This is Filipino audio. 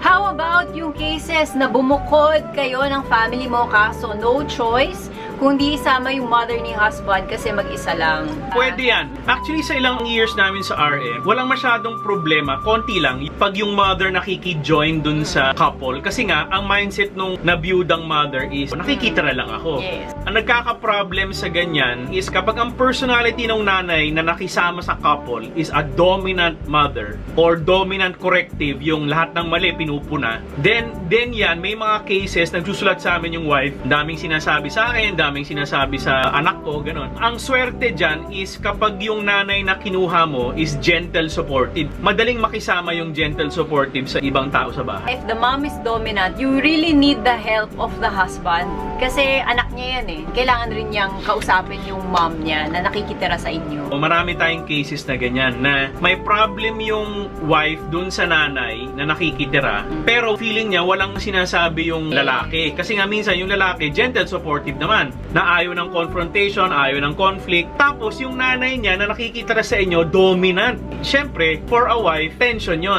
How about yung cases na bumukod kayo ng family mo kaso no choice kundi isama yung mother ni husband kasi mag-isa lang? Pwede yan. Actually, sa ilang years namin sa RM, walang masyadong problema. Konti lang. Pag yung mother nakiki-join dun sa couple. Kasi nga, ang mindset nung nabiyudang mother is, nakikita na lang ako. Yes. Ang nagkaka-problem sa ganyan is kapag ang personality ng nanay na nakisama sa couple is a dominant mother or dominant corrective, yung lahat ng mali pinupuna, then, then yan, may mga cases, nagsusulat sa amin yung wife, daming sinasabi sa akin, daming sinasabi sa anak ko, ganun. Ang swerte dyan is kapag yung nanay na kinuha mo is gentle supportive. Madaling makisama yung gentle supportive sa ibang tao sa bahay. If the mom is dominant, you really need the help of the husband. Kasi anak niya yan eh. Kailangan rin niyang kausapin yung mom niya na nakikitira sa inyo. O marami tayong cases na ganyan na may problem yung wife dun sa nanay na nakikitira pero feeling niya walang sinasabi yung lalaki kasi nga minsan yung lalaki gentle supportive naman na ayaw ng confrontation, ayaw ng conflict tapos yung nanay niya na nakikitira sa inyo dominant. Syempre, for a wife, tension yon